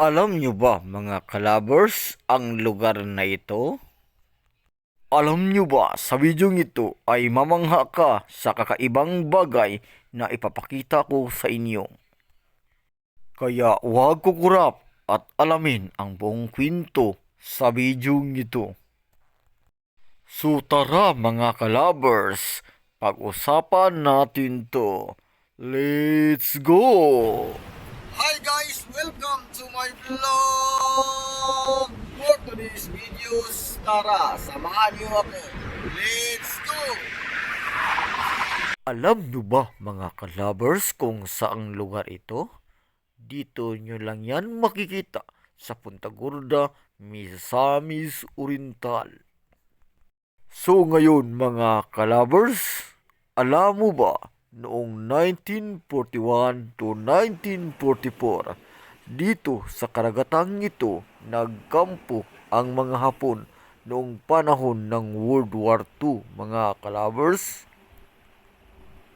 Alam nyo ba mga kalabers ang lugar na ito? Alam nyo ba sa bidyong ito ay mamangha ka sa kakaibang bagay na ipapakita ko sa inyo. Kaya huwag kukurap at alamin ang buong kwento sa bidyong ito. So tara mga kalabers, pag-usapan natin to. Let's go! Welcome to my vlog! For today's videos, tara, samahan niyo ako. Let's go! Alam nyo ba mga kalabers kung saang lugar ito? Dito nyo lang yan makikita sa Punta Gorda, Misamis Oriental. So ngayon mga kalabers, alam mo ba noong 1941 to 1944 dito sa karagatang ito nagkampo ang mga Hapon noong panahon ng World War II mga kalabers?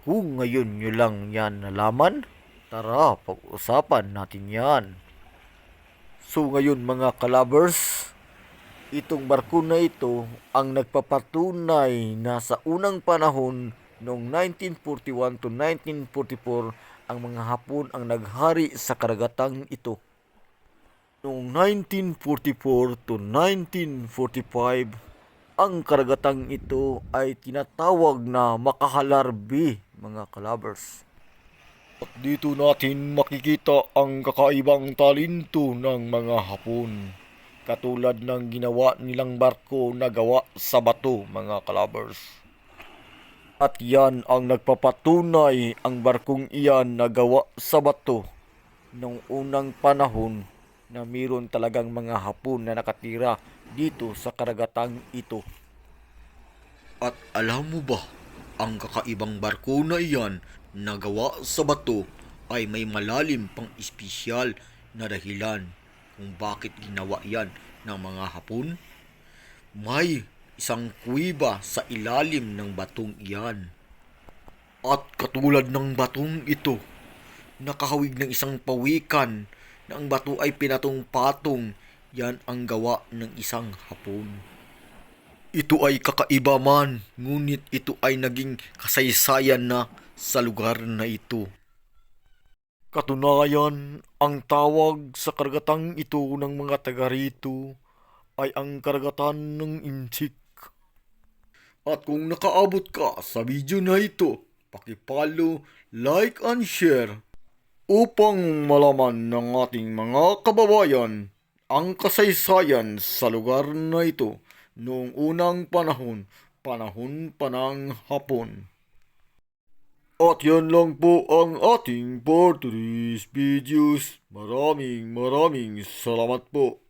Kung ngayon nyo lang yan nalaman, tara pag-usapan natin yan. So ngayon mga kalabers, itong barko na ito ang nagpapatunay na sa unang panahon noong 1941 to 1944 ang mga Hapon ang naghari sa karagatang ito. Noong 1944 to 1945, ang karagatang ito ay tinatawag na Makahalarbi, mga kalabers. At dito natin makikita ang kakaibang talento ng mga Hapon. Katulad ng ginawa nilang barko na gawa sa bato, mga kalabers. At yan ang nagpapatunay ang barkong iyan na gawa sa bato nung unang panahon na mayroon talagang mga hapon na nakatira dito sa karagatang ito. At alam mo ba, ang kakaibang barko na iyan na gawa sa bato ay may malalim pang espesyal na dahilan kung bakit ginawa yan ng mga hapon. May isang kuwiba sa ilalim ng batong iyan. At katulad ng batong ito, nakahawig ng isang pawikan na ang bato ay pinatong-patong, yan ang gawa ng isang hapon. Ito ay kakaiba man, ngunit ito ay naging kasaysayan na sa lugar na ito. Katunayan, ang tawag sa karagatang ito ng mga taga rito ay ang karagatan ng Inchik. At kung nakaabot ka sa video na ito, pakipalo, like and share upang malaman ng ating mga kababayan ang kasaysayan sa lugar na ito noong unang panahon, panahon pa ng hapon. At yan lang po ang ating for today's videos. Maraming maraming salamat po.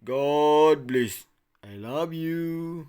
God bless. I love you.